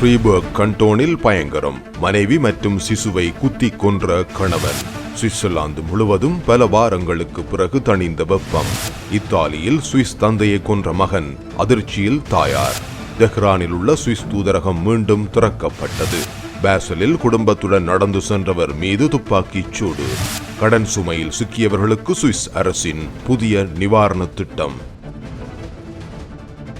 ஃப்ரீபர்க் கண்டோனில் பயங்கரம். மனைவி மற்றும் சிசுவை குத்திக் கொன்ற கணவன். சுவிட்சர்லாந்து முழுவதும் பல வாரங்களுக்கு பிறகு தணிந்த வெப்பம். இத்தாலியில் சுவிஸ் தந்தையை கொன்ற மகன் அதிர்ச்சியில் தாயார். தெஹ்ரானில் உள்ள சுவிஸ் தூதரகம் மீண்டும் திறக்கப்பட்டது. பேசலில் குடும்பத்துடன் நடந்து சென்றவர் மீது துப்பாக்கிச் சூடு. கடன் சுமையில் சிக்கியவர்களுக்கு சுவிஸ் அரசின் புதிய நிவாரண திட்டம்.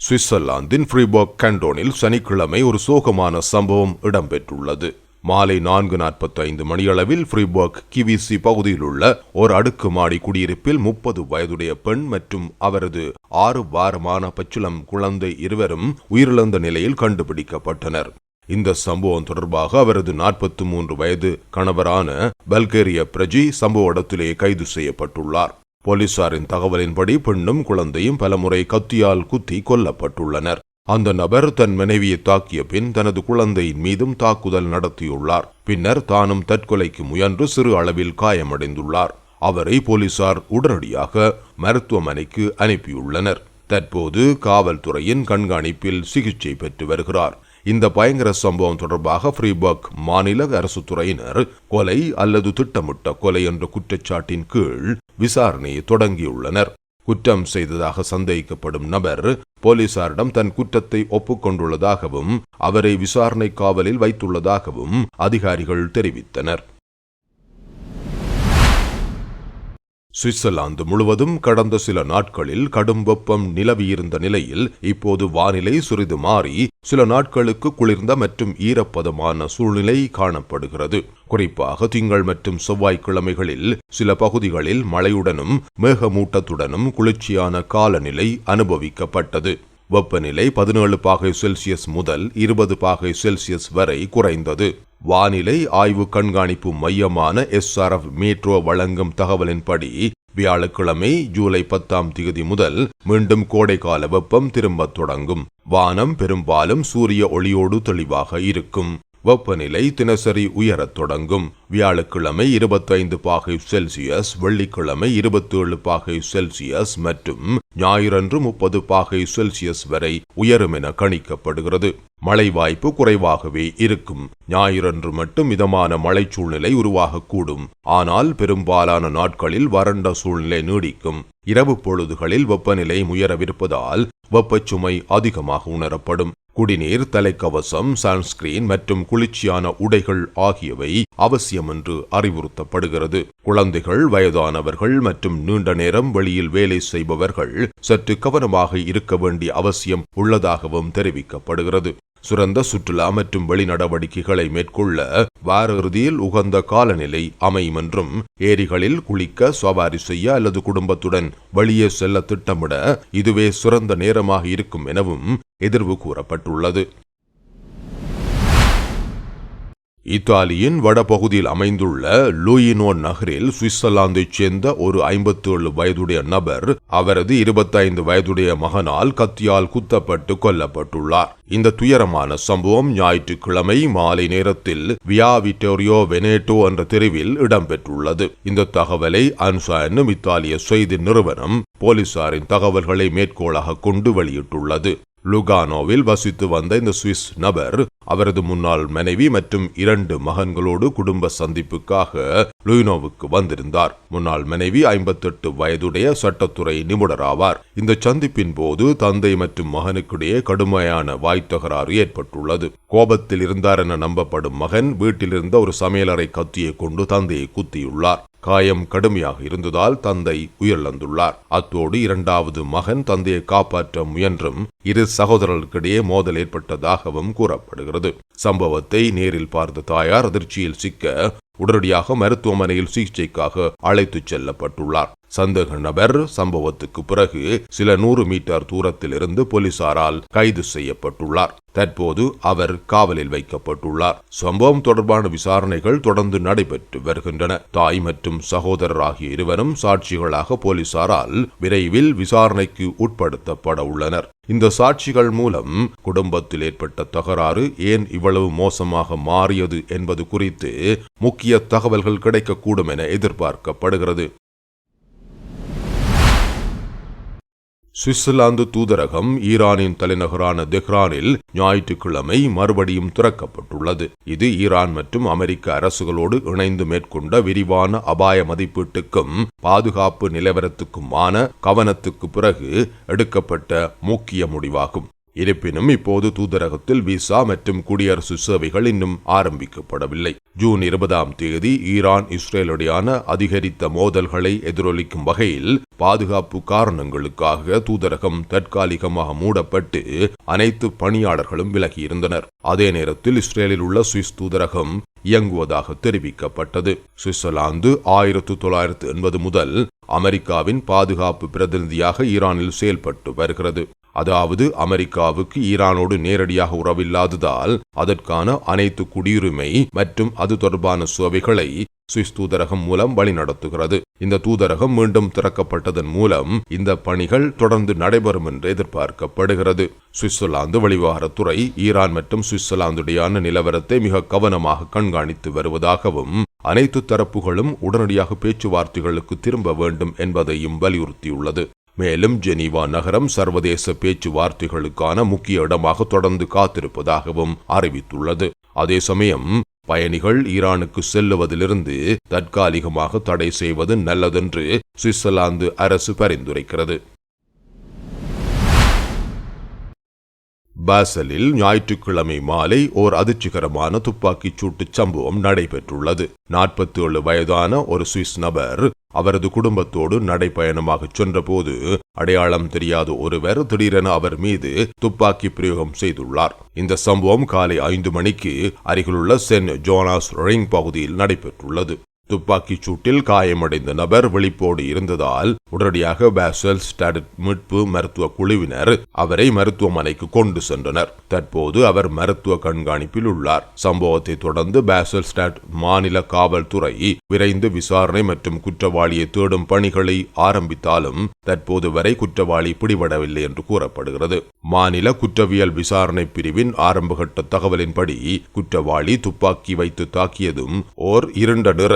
சுவிட்சர்லாந்தின் ஃப்ரீபர்க் கண்டோனில் சனிக்கிழமை ஒரு சோகமான சம்பவம் இடம்பெற்றுள்ளது. மாலை நான்கு நாற்பத்தி ஐந்து மணியளவில் ஃப்ரீபர்க் கிவிசி பகுதியில் உள்ள ஒரு அடுக்குமாடி குடியிருப்பில் முப்பது வயதுடைய பெண் மற்றும் அவரது ஆறு வாரமான பச்சிளம் குழந்தை இருவரும் உயிரிழந்த நிலையில் கண்டுபிடிக்கப்பட்டனர். இந்த சம்பவம் தொடர்பாக அவரது நாற்பத்தி மூன்று வயது கணவரான பல்கேரிய பிரஜி சம்பவ இடத்திலேயே கைது செய்யப்பட்டுள்ளார். போலீசாரின் தகவலின்படி பெண்ணும் குழந்தையும் பலமுறை கத்தியால் குத்தி கொல்லப்பட்டுள்ளனர். அந்த நபர் தன் மனைவியை தாக்கிய பின் தனது குழந்தையின் மீதும் தாக்குதல் நடத்தியுள்ளார். பின்னர் தானும் தற்கொலைக்கு முயன்று சிறு அளவில் காயமடைந்துள்ளார். அவரை போலீசார் உடனடியாக மருத்துவமனைக்கு அனுப்பியுள்ளனர். தற்போது காவல்துறையின் கண்காணிப்பில் சிகிச்சை பெற்று வருகிறார். இந்த பயங்கர சம்பவம் தொடர்பாக ஃப்ரீபர்க் மாநில அரசு துறையினர் கொலை அல்லது திட்டமிட்ட கொலை என்ற குற்றச்சாட்டின் கீழ் விசாரணையை தொடங்கியுள்ளனர். குற்றம் செய்ததாக சந்தேகிக்கப்படும் நபர் போலீசாரிடம் தன் குற்றத்தை ஒப்புக்கொண்டுள்ளதாகவும் அவரை விசாரணை காவலில் வைத்துள்ளதாகவும் அதிகாரிகள் தெரிவித்தனர். சுவிட்சர்லாந்து முழுவதும் கடந்த சில நாட்களில் கடும் வெப்பம் நிலவியிருந்த நிலையில் இப்போது வானிலை சிறிது மாறி சில நாட்களுக்கு குளிர்ந்த மற்றும் ஈரப்பதமான சூழ்நிலை காணப்படுகிறது. குறிப்பாக திங்கள் மற்றும் செவ்வாய்க்கிழமைகளில் சில பகுதிகளில் மழையுடனும் மேகமூட்டத்துடனும் குளிர்ச்சியான காலநிலை அனுபவிக்கப்பட்டது. வெப்பநிலை பதினேழு பாகை செல்சியஸ் முதல் இருபது பாகை செல்சியஸ் வரை குறைந்தது. வானிலை ஆய்வு கண்காணிப்பு மையமான எஸ்ஆர்எஃப் மீட்ரோ வழங்கும் தகவலின்படி வியாழக்கிழமை ஜூலை பத்தாம் தேதி முதல் மீண்டும் கோடைக்கால வெப்பம் திரும்பத் தொடங்கும். வானம் பெரும்பாலும் சூரிய ஒளியோடு தெளிவாக இருக்கும். வெப்பநிலை தினசரி உயரத் தொடங்கும். வியாழக்கிழமை இருபத்தைந்து பாகை செல்சியஸ் வெள்ளிக்கிழமை இருபத்தேழு பாகை செல்சியஸ் மற்றும் ஞாயிறன்று முப்பது பாகை செல்சியஸ் வரை உயரும் என கணிக்கப்படுகிறது. மழை வாய்ப்பு குறைவாகவே இருக்கும். ஞாயிறன்று மட்டும் மிதமான மழை சூழ்நிலை உருவாகக்கூடும். ஆனால் பெரும்பாலான நாட்களில் வறண்ட சூழ்நிலை நீடிக்கும். இரவு பொழுதுகளில் வெப்பநிலை உயரவிருப்பதால் வெப்பச்சுமை அதிகமாக உணரப்படும். குடிநீர் தலைக்கவசம் சன்ஸ்கிரீன் மற்றும் குளிர்ச்சியான உடைகள் ஆகியவை அவசியம் என்று அறிவுறுத்தப்படுகிறது. குழந்தைகள் வயதானவர்கள் மற்றும் நீண்ட நேரம் வெளியில் வேலை செய்பவர்கள் சற்று கவனமாக இருக்க வேண்டிய அவசியம் உள்ளதாகவும் தெரிவிக்கப்படுகிறது. சிறந்த சுற்றுலா மற்றும் வெளிநடவடிக்கைகளை மேற்கொள்ள வார இறுதியில் உகந்த காலநிலை அமையும் என்றும் ஏரிகளில் குளிக்க சவாரி செய்ய அல்லது குடும்பத்துடன் வெளியே செல்ல திட்டமிட இதுவே சிறந்த நேரமாக இருக்கும் எனவும் எதிர்வு கூறப்பட்டுள்ளது. இத்தாலியின் வடபகுதியில் அமைந்துள்ள லூயினோ நகரில் சுவிட்சர்லாந்தைச் சேர்ந்த ஒரு 57 வயதுடைய நபர் அவரது 25 வயதுடைய மகனால் கத்தியால் குத்தப்பட்டு கொல்லப்பட்டுள்ளார். இந்த துயரமான சம்பவம் ஞாயிற்றுக்கிழமை மாலை நேரத்தில் வியா விட்டோரியோ வெனேட்டோ என்ற தெருவில் இடம்பெற்றுள்ளது. இந்த தகவலை அன்சா என்னும் இத்தாலிய செய்தி நிறுவனம் போலீசாரின் தகவல்களை மேற்கோளாக கொண்டு வெளியிட்டுள்ளது. லுகானோவில் வசித்து வந்த இந்த சுவிஸ் நபர் அவரது முன்னாள் மனைவி மற்றும் இரண்டு மகன்களோடு குடும்ப சந்திப்புக்காக லுயினோவுக்கு வந்திருந்தார். முன்னாள் மனைவி ஐம்பத்தெட்டு வயதுடைய சட்டத்துறை நிபுணர் ஆவார் இந்த சந்திப்பின் போது தந்தை மற்றும் மகனுக்கிடையே கடுமையான வாய்த்தகராறு ஏற்பட்டுள்ளது. கோபத்தில் இருந்தார் என நம்பப்படும் மகன் வீட்டிலிருந்த ஒரு சமையலறை கத்தியை கொண்டு தந்தையை குத்தியுள்ளார். காயம் கடுமையாக இருந்ததால் தந்தை உயிரிழந்துள்ளார். அத்தோடு இரண்டாவது மகன் தந்தையை காப்பாற்ற முயன்றும் இரு சகோதரர்களுக்கிடையே மோதல் ஏற்பட்டதாகவும் கூறப்படுகிறது. சம்பவத்தை நேரில் பார்த்த தாயார் அதிர்ச்சியில் சிக்க உடனடியாக மருத்துவமனையில் சிகிச்சைக்காக அழைத்துச் செல்லப்பட்டுள்ளார். சந்தேக நபர் சம்பவத்துக்கு பிறகு சில நூறு மீட்டர் தூரத்தில் இருந்து போலீசாரால் கைது செய்யப்பட்டுள்ளார். தற்போது அவர் காவலில் வைக்கப்பட்டுள்ளார். சம்பவம் தொடர்பான விசாரணைகள் தொடர்ந்து நடைபெற்று வருகின்றன. தாய் மற்றும் சகோதரர் ஆகிய இருவரும் சாட்சிகளாக போலீசாரால் விரைவில் விசாரணைக்கு உட்படுத்தப்பட உள்ளனர். இந்த சாட்சிகள் மூலம் குடும்பத்தில் ஏற்பட்ட தகராறு ஏன் இவ்வளவு மோசமாக மாறியது என்பது குறித்து முக்கிய தகவல்கள் கிடைக்கக்கூடும் என எதிர்பார்க்கப்படுகிறது. சுவிட்சர்லாந்து தூதரகம் ஈரானின் தலைநகரான தெஹ்ரானில் ஞாயிற்றுக்கிழமை மறுபடியும் திறக்கப்பட்டுள்ளது. இது ஈரான் மற்றும் அமெரிக்க அரசுகளோடு இணைந்து மேற்கொண்ட விரிவான அபாய மதிப்பீட்டுக்கும் பாதுகாப்பு நிலவரத்துக்குமான கவனத்துக்கு பிறகு எடுக்கப்பட்ட முக்கிய முடிவாகும். இருப்பினும் இப்போது தூதரகத்தில் விசா மற்றும் குடியரசு சேவைகள் இன்னும் ஆரம்பிக்கப்படவில்லை. ஜூன் இருபதாம் தேதி ஈரான் இஸ்ரேலுடையான அதிகரித்த மோதல்களை எதிரொலிக்கும் வகையில் பாதுகாப்பு காரணங்களுக்காக தூதரகம் தற்காலிகமாக மூடப்பட்டு அனைத்து பணியாளர்களும் விலகியிருந்தனர். அதே நேரத்தில் இஸ்ரேலில் உள்ள சுவிஸ் தூதரகம் இயங்குவதாக தெரிவிக்கப்பட்டது. சுவிட்சர்லாந்து ஆயிரத்து தொள்ளாயிரத்து எண்பது முதல் அமெரிக்காவின் பாதுகாப்பு பிரதிநிதியாக ஈரானில் செயல்பட்டு வருகிறது. அதாவது அமெரிக்காவுக்கு ஈரானோடு நேரடியாக உறவில்லாததால் அதற்கான அனைத்து குடியுரிமை மற்றும் அது தொடர்பான சுவைகளை சுவிஸ் தூதரகம் மூலம் வழிநடத்துகிறது. இந்த தூதரகம் மீண்டும் திறக்கப்பட்டதன் மூலம் இந்த பணிகள் தொடர்ந்து நடைபெறும் என்று எதிர்பார்க்கப்படுகிறது. சுவிட்சர்லாந்து வெளிவாரத்துறை ஈரான் மற்றும் சுவிட்சர்லாந்துடையான நிலவரத்தை மிக கவனமாக கண்காணித்து வருவதாகவும் அனைத்து தரப்புகளும் உடனடியாக பேச்சுவார்த்தைகளுக்கு திரும்ப வேண்டும் என்பதையும் வலியுறுத்தியுள்ளது. மேலும் ஜெனீவா நகரம் சர்வதேச பேச்சுவார்த்தைகளுக்கான முக்கிய இடமாக தொடர்ந்து காத்திருப்பதாகவும் அறிவித்துள்ளது. அதே சமயம் பயணிகள் ஈரானுக்கு செல்லுவதிலிருந்து தற்காலிகமாக தடை செய்வது நல்லதென்று சுவிட்சர்லாந்து அரசு பரிந்துரைக்கிறது. பாசலில் ஞாயிற்றுக்கிழமை மாலை ஓர் அதிர்ச்சிகரமான துப்பாக்கிச் சூட்டுச் சம்பவம் நடைபெற்றுள்ளது. நாற்பத்தி ஏழு வயதான ஒரு சுவிஸ் நபர் அவரது குடும்பத்தோடு நடைப்பயணமாகச் சென்றபோது அடையாளம் தெரியாத ஒருவர் திடீரென அவர் மீது துப்பாக்கி பிரயோகம் செய்துள்ளார். இந்த சம்பவம் காலை ஐந்து மணிக்கு அருகிலுள்ள சென்ட் ஜோனாஸ் ரிங் பகுதியில் நடைபெற்றுள்ளது. துப்பாக்கிச் சூட்டில் காயமடைந்த நபர் வெளிப்போடு இருந்ததால் உடனடியாக பேசல் ஸ்டாடட் மீட்பு மருத்துவ குழுவினர் அவரை மருத்துவமனைக்கு கொண்டு சென்றனர். தற்போது அவர் மருத்துவ கண்காணிப்பில் உள்ளார். சம்பவத்தை தொடர்ந்து பேசல் ஸ்டாட் மாநில காவல்துறை விரைந்து விசாரணை மற்றும் குற்றவாளியை தேடும் பணிகளை ஆரம்பித்தாலும் தற்போது வரை குற்றவாளி பிடிபடவில்லை என்று கூறப்படுகிறது. மாநில குற்றவியல் விசாரணை பிரிவின் ஆரம்பகட்ட தகவலின்படி குற்றவாளி துப்பாக்கி வைத்து தாக்கியதும் ஓர் இருண்ட நிற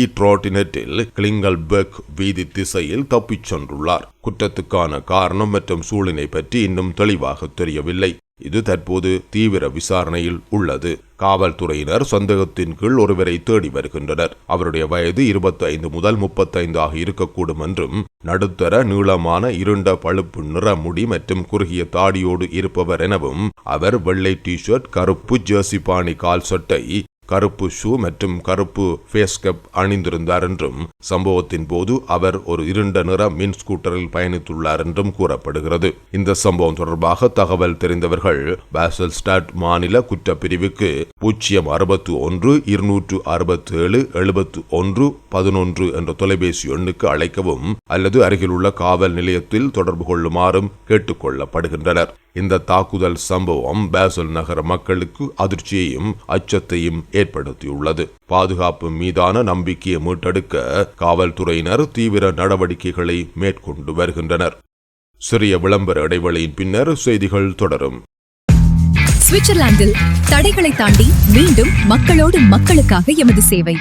ஈட்ரோட்டினட்டில் கிளிங்கல்பெக் வீதி திசையில் தப்பிச் சென்றுள்ளார். குற்றத்துக்கான காரணம் மற்றும் சூழ்நிலை பற்றி இன்னும் தெளிவாக தெரியவில்லை. இது தற்போது தீவிர விசாரணையில் உள்ளது. காவல்துறையினர் சந்தேகத்தின் கீழ் ஒருவரை தேடி வருகின்றனர். அவருடைய வயது இருபத்தைந்து முதல் முப்பத்தைந்து ஆக இருக்கக்கூடும் என்றும் நடுத்தர நீளமான இருண்ட பழுப்பு நிற முடி மற்றும் குறுகிய தாடியோடு இருப்பவர் எனவும் அவர் வெள்ளை டி ஷர்ட் கருப்பு ஜெர்சி பாணி கால் சட்டை கருப்பு ஷூ மற்றும் கருப்பு ஃபேஸ் கப் அணிந்திருந்தார் என்றும் சம்பவத்தின் போது அவர் ஒரு இருண்ட நிற மின் ஸ்கூட்டரில் பயணித்துள்ளார் என்றும் கூறப்படுகிறது. இந்த சம்பவம் தொடர்பாக தகவல் தெரிந்தவர்கள் பாசல் ஸ்டாட் மாநில குற்றப்பிரிவுக்கு பூஜ்ஜியம் அறுபத்து ஒன்று இருநூற்று அறுபத்தி ஏழு எழுபத்து ஒன்று பதினொன்று என்ற தொலைபேசி எண்ணுக்கு அழைக்கவும் அல்லது அருகிலுள்ள காவல் நிலையத்தில் தொடர்பு கொள்ளுமாறும் கேட்டுக்கொள்ளப்படுகின்றனர் இந்த தாக்குதல் சம்பவம் பேசல் நகர மக்களுக்கு அதிர்ச்சியையும் அச்சத்தையும் ஏற்படுத்தியுள்ளது. பாதுகாப்பு மீதான நம்பிக்கையை மீட்டெடுக்க காவல்துறையினர் தீவிர நடவடிக்கைகளை மேற்கொண்டு வருகின்றனர். சிறிய விளம்பர இடைவெளியின் பின்னர் செய்திகள் தொடரும். சுவிட்சர்லாந்தில் தடைகளை தாண்டி மீண்டும் மக்களோடு மக்களுக்காக எமது சேவை.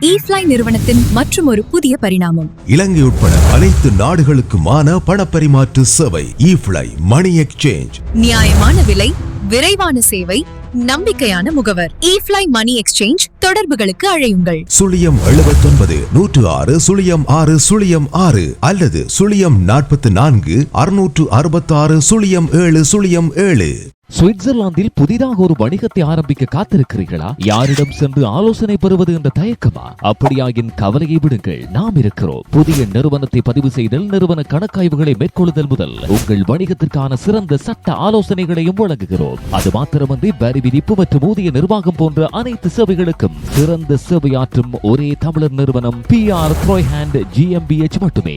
ஈஃப்ளை நிறுவனத்தின் மற்றும் ஒரு புதிய பரிணாமம். இலங்கை உட்பட அனைத்து நாடுகளுக்குமான பணப்பரிமாற்று சேவை இஃப்ளை மணி எக்ஸ்சேஞ்ச் நியாயமான விலை விரைவான சேவை நம்பிக்கையான முகவர். ஈஃப்ளை மணி எக்ஸ்சேஞ்ச் தொடர்புகளுக்கு அழையுங்கள். சுழியம் எழுபத்தொன்பது நூற்று ஆறு சுழியம் ஆறு சுழியம் ஆறு அல்லது சுழியம் நாற்பத்தி நான்கு அறுநூற்று அறுபத்தாறு சுழியம் ஏழு சுழியம் ஏழு. சுவிட்சர்லாந்தில் புதிதாக ஒரு வணிகத்தை ஆரம்பிக்க காத்திருக்கிறீர்களா? யாரிடம் சென்று ஆலோசனை பெறுவது என்ற தயக்கமா? அப்படியாயின் கவலையை விடுங்கள். நாம் இருக்கிறோம். புதிய நிறுவனத்தை பதிவு செய்தல் நிறுவன கணக்காய்வுகளை மேற்கொள்ளுதல் முதல் உங்கள் வணிகத்திற்கான சிறந்த சட்ட ஆலோசனைகளையும் வழங்குகிறோம். அது மாத்திரமன்றி வரி விதிப்பு மற்றும் ஊதிய நிர்வாகம் போன்ற அனைத்து சேவைகளுக்கும் சிறந்த சேவையாற்றும் ஒரே தமிழர் நிறுவனம் பி ஆர் த்ரோய்ஹேண்ட் ஜிஎம்பிஎச் மட்டுமே.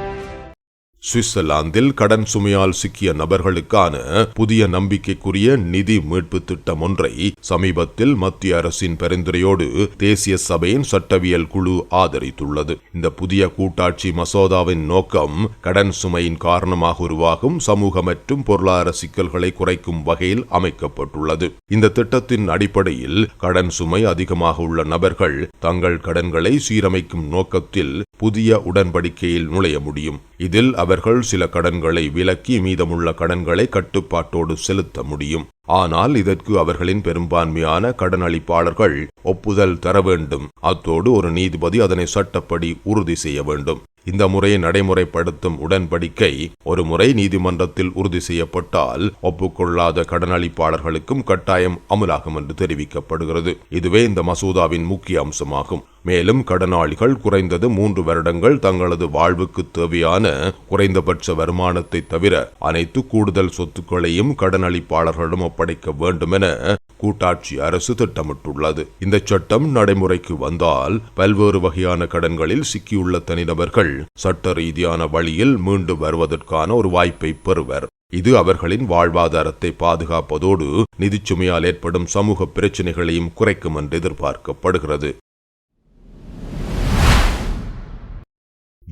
சுவிட்சர்லாந்தில் கடன் சுமையால் சிக்கிய நபர்களுக்கான புதிய நம்பிக்கைக்குரிய நிதி மீட்பு திட்டம் ஒன்றை சமீபத்தில் மத்திய அரசின் பரிந்துரையோடு தேசிய சபையின் சட்டவியல் குழு ஆதரித்துள்ளது. இந்த புதிய கூட்டாட்சி மசோதாவின் நோக்கம் கடன் சுமையின் காரணமாக உருவாகும் சமூக மற்றும் பொருளாதார சிக்கல்களை குறைக்கும் வகையில் அமைக்கப்பட்டுள்ளது. இந்த திட்டத்தின் அடிப்படையில் கடன் சுமை அதிகமாக உள்ள நபர்கள் தங்கள் கடன்களை சீரமைக்கும் நோக்கத்தில் புதிய உடன்படிக்கையில் நுழைய முடியும். இதில் அவர் அவர்கள் சில கடன்களை விலக்கி மீதமுள்ள கடன்களை கட்டுப்பாட்டோடு செலுத்த முடியும். ஆனால் இதற்கு அவர்களின் பெரும்பான்மையான கடனளிப்பாளர்கள் ஒப்புதல் தர வேண்டும். அத்தோடு ஒரு நீதிபதி அதனை சட்டப்படி உறுதி செய்ய வேண்டும். இந்த முறையை நடைமுறைப்படுத்தும் உடன்படிக்கை ஒரு முறை நீதிமன்றத்தில் உறுதி செய்யப்பட்டால் ஒப்புக்கொள்ளாத கடனளிப்பாளர்களுக்கும் கட்டாயம் அமலாகும் என்று தெரிவிக்கப்படுகிறது. இதுவே இந்த மசோதாவின் முக்கிய அம்சமாகும். மேலும் கடனாளிகள் குறைந்தது மூன்று வருடங்கள் தங்களது வாழ்வுக்கு தேவையான குறைந்தபட்ச வருமானத்தை தவிர அனைத்து கூடுதல் சொத்துக்களையும் கடனளிப்பாளர்களிடம் ஒப்படைக்க வேண்டும் என கூட்டாட்சி அரசு திட்டமிட்டுள்ளது. இந்த சட்டம் நடைமுறைக்கு வந்தால் பல்வேறு வகையான கடன்களில் சிக்கியுள்ள தனிநபர்கள் சட்ட ரீதியான வழியில் மீண்டு வருவதற்கான ஒரு வாய்ப்பை பெறுவர். இது அவர்களின் வாழ்வாதாரத்தை பாதுகாப்பதோடு நிதிச்சுமையால் ஏற்படும் சமூக பிரச்சினைகளையும் குறைக்கும் என்று எதிர்பார்க்கப்படுகிறது.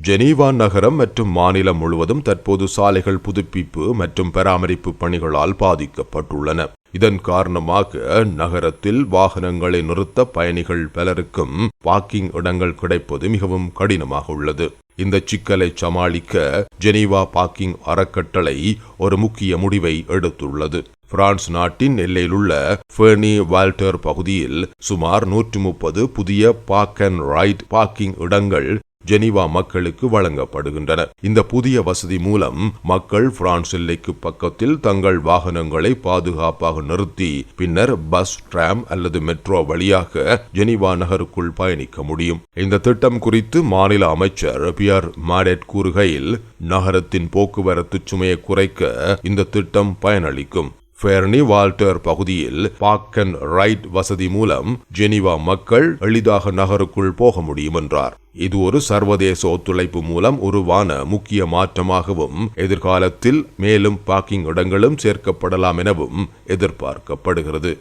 ஜெனீவா நகரம் மற்றும் மாநிலம் முழுவதும் தற்போது சாலைகள் புதுப்பிப்பு மற்றும் பராமரிப்பு பணிகளால் பாதிக்கப்பட்டுள்ளன. இதன் காரணமாக நகரத்தில் வாகனங்களை நிறுத்த பயணிகள் பலருக்கும் வாக்கிங் இடங்கள் கிடைப்பது மிகவும் கடினமாக உள்ளது. இந்த சிக்கலை சமாளிக்க ஜெனீவா பார்க்கிங் அறக்கட்டளை ஒரு முக்கிய முடிவை எடுத்துள்ளது. பிரான்ஸ் நாட்டின் எல்லையிலுள்ள ஃபெர்னி வால்டர் பகுதியில் சுமார் நூற்று முப்பது புதிய பார்க் அண்ட் ரைட் பார்க்கிங் இடங்கள் ஜெனீவா மக்களுக்கு வழங்கப்படுகின்றன. இந்த புதிய வசதி மூலம் மக்கள் பிரான்ஸ் எல்லைக்கு பக்கத்தில் தங்கள் வாகனங்களை பாதுகாப்பாக நிறுத்தி பின்னர் பஸ் டிராம் அல்லது மெட்ரோ வழியாக ஜெனீவா நகருக்குள் பயணிக்க முடியும். இந்த திட்டம் குறித்து மாநில அமைச்சர் பியர் மாடெட் கூறுகையில் நகரத்தின் போக்குவரத்து சுமையை குறைக்க இந்த திட்டம் பயனளிக்கும். ஃபெர்னி வால்டர் பகுதியில் பாக் அண்ட் ரைட் வசதி மூலம் ஜெனிவா மக்கள் எளிதாக நகருக்குள் போக முடியும் என்றார். இது ஒரு சர்வதேச ஒத்துழைப்பு மூலம் உருவான முக்கிய மாற்றமாகவும் எதிர்காலத்தில் மேலும் பார்க்கிங் இடங்களும் சேர்க்கப்படலாம் எனவும் எதிர்பார்க்கப்படுகிறது.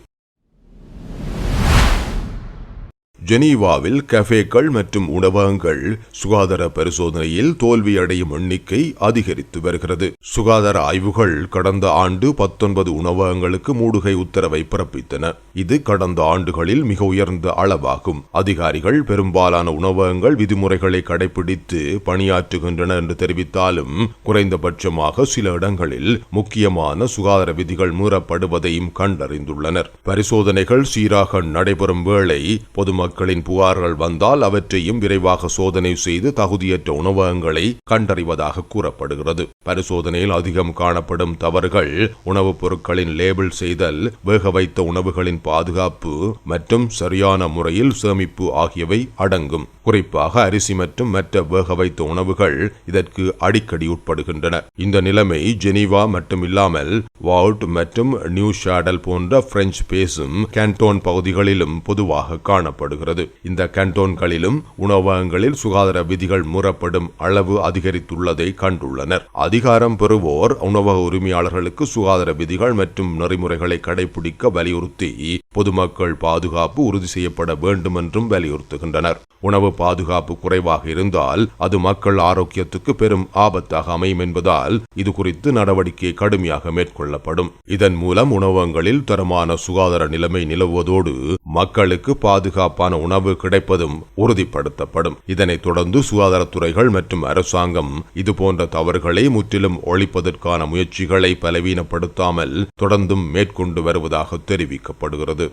ஜெனீவாவில் கஃபேக்கள் மற்றும் உணவகங்கள் சுகாதார பரிசோதனையில் தோல்வியடையும் எண்ணிக்கை அதிகரித்து வருகிறது. சுகாதார ஆய்வுகள் கடந்த ஆண்டு பத்தொன்பது உணவகங்களுக்கு மூடுகை உத்தரவை பிறப்பித்தன. இது கடந்த ஆண்டுகளில் மிக உயர்ந்த அளவாகும். அதிகாரிகள் பெரும்பாலான உணவகங்கள் விதிமுறைகளை கடைபிடித்து பணியாற்றுகின்றன என்று தெரிவித்தாலும் குறைந்தபட்சமாக சில இடங்களில் முக்கியமான சுகாதார விதிகள் மீறப்படுவதையும் கண்டறிந்துள்ளனர். பரிசோதனைகள் சீராக நடைபெறும் வேளை பொதுமக்கள் பொதுமக்களின் புகார்கள் வந்தால் அவற்றையும் விரைவாக சோதனை செய்து தகுதியற்ற உணவகங்களை கண்டறிவதாக கூறப்படுகிறது. பரிசோதனையில் அதிகம் காணப்படும் தவறுகள் உணவுப் பொருட்களின் லேபிள் செய்தல் வேக வைத்த உணவுகளின் பாதுகாப்பு மற்றும் சரியான முறையில் சேமிப்பு ஆகியவை அடங்கும். குறிப்பாக அரிசி மற்றும் மற்ற வேக வைத்த உணவுகள் இதற்கு அடிக்கடி உட்படுகின்றன. இந்த நிலைமை ஜெனீவா மட்டும் இல்லாமல் வால்ட் மற்றும் நியூ ஷாடல் போன்ற பிரெஞ்சு பேசும் கேண்டோன் பகுதிகளிலும் பொதுவாக காணப்படும் காணப்படுகிறது. இந்த கேன்டோன்களிலும் உணவகங்களில் சுகாதார விதிகள் முறப்படும் அளவு அதிகரித்துள்ளதை கண்டுள்ளனர். அதிகாரம் பெறுவோர் உணவக உரிமையாளர்களுக்கு சுகாதார விதிகள் மற்றும் நெறிமுறைகளை கடைபிடிக்க வலியுறுத்தி பொதுமக்கள் பாதுகாப்பு உறுதி செய்யப்பட வேண்டும் என்றும் வலியுறுத்துகின்றனர். உணவு பாதுகாப்பு குறைவாக இருந்தால் அது மக்கள் ஆரோக்கியத்துக்கு பெரும் ஆபத்தாக அமையும் என்பதால் இது குறித்து நடவடிக்கை கடுமையாக மேற்கொள்ளப்படும். இதன் மூலம் உணவகங்களில் தரமான சுகாதார நிலைமை நிலவுவதோடு மக்களுக்கு பாதுகாப்பான உணவு கிடைப்பதும் உறுதிப்படுத்தப்படும். இதனைத் தொடர்ந்து சுகாதாரத்துறைகள் மற்றும் அரசாங்கம் இதுபோன்ற தவறுகளை முற்றிலும் ஒழிப்பதற்கான முயற்சிகளை பலவீனப்படுத்தாமல் தொடர்ந்தும் மேற்கொண்டு வருவதாக தெரிவிக்கப்படுகிறது.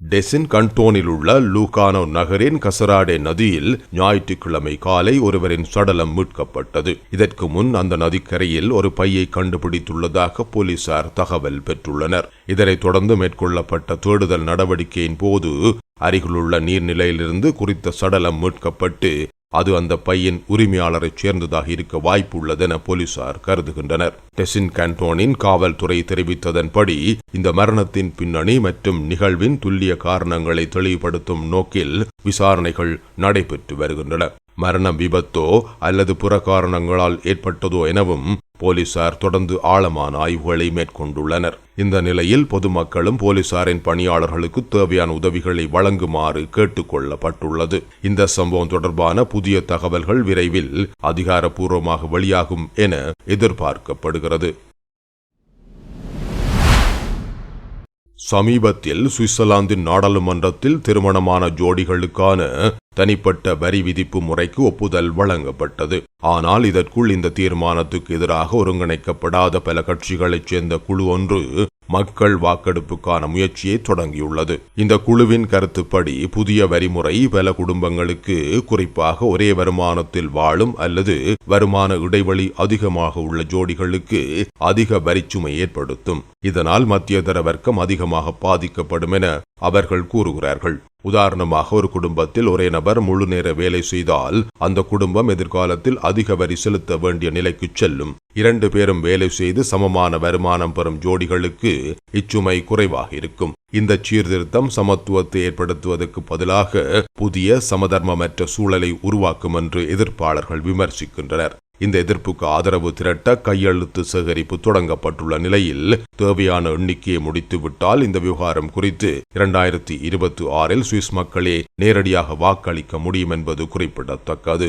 டெசின் கண்டோனில் உள்ள லூகானோ நகரின் கசராடே நதியில் ஞாயிற்றுக்கிழமை காலை ஒருவரின் சடலம் மீட்கப்பட்டது. இதற்கு முன் அந்த நதிக்கரையில் ஒரு பையை கண்டுபிடித்துள்ளதாக போலீசார் தகவல் பெற்றுள்ளனர். இதனைத் தொடர்ந்து மேற்கொள்ளப்பட்ட தேடுதல் நடவடிக்கையின் போது அருகிலுள்ள நீர்நிலையிலிருந்து குறித்த சடலம் மீட்கப்பட்டு அது அந்த பையன் உரிமையாளரைச் சேர்ந்ததாக இருக்க வாய்ப்புள்ளதென போலீசார் கருதுகின்றனர். டெசின் கேண்டோனின் காவல்துறை தெரிவித்ததன்படி இந்த மரணத்தின் பின்னணி மற்றும் நிகழ்வின் துல்லிய காரணங்களை தெளிவுபடுத்தும் நோக்கில் விசாரணைகள் நடைபெற்று வருகின்றன. மரணம் விபத்தோ அல்லது புற காரணங்களால் ஏற்பட்டதோ எனவும் போலீசார் தொடர்ந்து ஆழமான ஆய்வுகளை மேற்கொண்டுள்ளனர். இந்த நிலையில் பொதுமக்களும் போலீசாரின் பணியாளர்களுக்கு தேவையான உதவிகளை வழங்குமாறு கேட்டுக்கொள்ளப்பட்டுள்ளது. இந்த சம்பவம் தொடர்பான புதிய தகவல்கள் விரைவில் அதிகாரப்பூர்வமாக வெளியாகும் என எதிர்பார்க்கப்படுகிறது. சமீபத்தில் சுவிட்சர்லாந்தின் நாடாளுமன்றத்தில் திருமணமான ஜோடிகளுக்கான தனிப்பட்ட வரி விதிப்பு முறைக்கு ஒப்புதல் வழங்கப்பட்டது. ஆனால் இதற்குள் இந்த தீர்மானத்துக்கு எதிராக ஒருங்கிணைக்கப்படாத பல கட்சிகளைச் சேர்ந்த குழு ஒன்று மக்கள் வாக்கெடுப்புக்கான முயற்சியை தொடங்கியுள்ளது. இந்த குழுவின் கருத்துப்படி புதிய வரிமுறை பல குடும்பங்களுக்கு குறிப்பாக ஒரே வருமானத்தில் வாழும் அல்லது வருமான இடைவெளி அதிகமாக உள்ள ஜோடிகளுக்கு அதிக வரிச்சுமை ஏற்படுத்தும். இதனால் மத்தியதர வர்க்கம் அதிகமாக பாதிக்கப்படும் என அவர்கள் கூறுகிறார்கள். உதாரணமாக ஒரு குடும்பத்தில் ஒரே நபர் முழு நேர வேலை செய்தால் அந்த குடும்பம் எதிர்காலத்தில் அதிக வரி செலுத்த வேண்டிய நிலைக்கு செல்லும். இரண்டு பேரும் வேலை செய்து சமமான வருமானம் பெறும் ஜோடிகளுக்கு இச்சுமை குறைவாக இருக்கும். இந்த சீர்திருத்தம் சமத்துவத்தை ஏற்படுத்துவதற்கு பதிலாக புதிய சமதர்மமற்ற சூழலை உருவாக்கும் என்று எதிர்ப்பாளர்கள் விமர்சிக்கின்றனர். இந்த எதிர்ப்புக்கு ஆதரவு திரட்ட கையெழுத்து சேகரிப்பு தொடங்கப்பட்டுள்ள நிலையில் தேவையான எண்ணிக்கையை முடித்துவிட்டால் இந்த விவகாரம் குறித்து இரண்டாயிரத்தி இருபத்தி ஆறில் சுவிஸ் மக்களே நேரடியாக வாக்களிக்க முடியும் என்பது குறிப்பிடத்தக்கது.